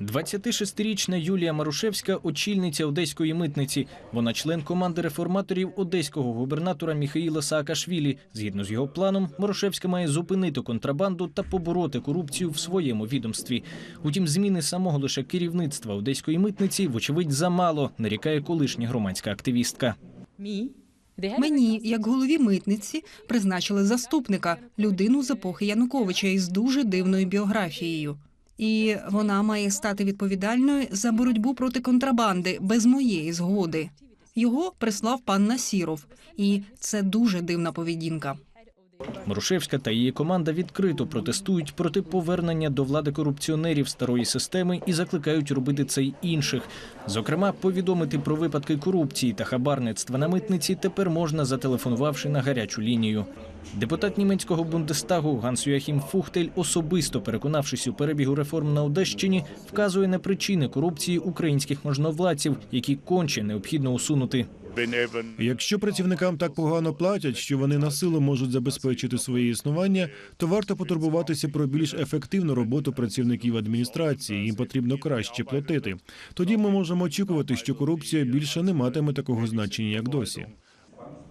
26-річна Юлія Марушевська очільниця одеської митниці. Вона член команди реформаторів одеського губернатора Міхаїла Саакашвілі. Згідно з його планом, Марушевська має зупинити контрабанду та побороти корупцію в своєму відомстві. Утім, зміни самого лише керівництва одеської митниці, вочевидь, замало, нарікає колишня громадська активістка. Мені, як голові митниці, призначили заступника, людину з епохи Януковича із дуже дивною біографією. І вона має стати відповідальною за боротьбу проти контрабанди без моєї згоди. Його прислав пан Насіров, і це дуже дивна поведінка. Марушевська та її команда відкрито протестують проти повернення до влади корупціонерів старої системи і закликають робити це й інших. Зокрема, повідомити про випадки корупції та хабарництва на митниці тепер можна, зателефонувавши на гарячу лінію. Депутат німецького бундестагу Ганс Юахім Фухтель, особисто переконавшись у перебігу реформ на Одещині, вказує на причини корупції українських можновладців, які конче необхідно усунути. Якщо працівникам так погано платять, що вони на силу можуть забезпечити своє існування, то варто потурбуватися про більш ефективну роботу працівників адміністрації. Їм потрібно краще платити. Тоді ми можемо очікувати, що корупція більше не матиме такого значення, як досі.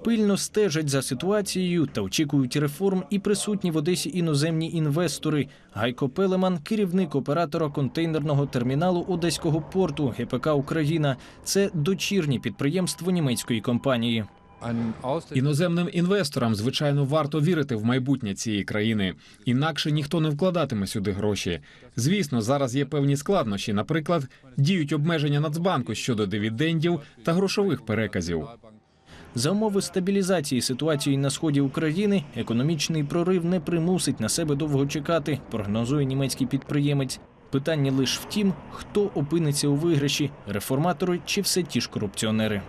Пильно стежать за ситуацією та очікують реформ і присутні в Одесі іноземні інвестори. Гайко Пелеман, керівник оператора контейнерного терміналу Одеського порту ГПК Україна. Це дочірнє підприємство німецької компанії. Іноземним інвесторам, звичайно, варто вірити в майбутнє цієї країни. Інакше ніхто не вкладатиме сюди гроші. Звісно, зараз є певні складнощі. Наприклад, діють обмеження Нацбанку щодо дивідендів та грошових переказів. За умови стабілізації ситуації на сході України економічний прорив не примусить на себе довго чекати, прогнозує німецький підприємець. Питання лише в тім, хто опиниться у виграші реформатори чи все ті ж корупціонери.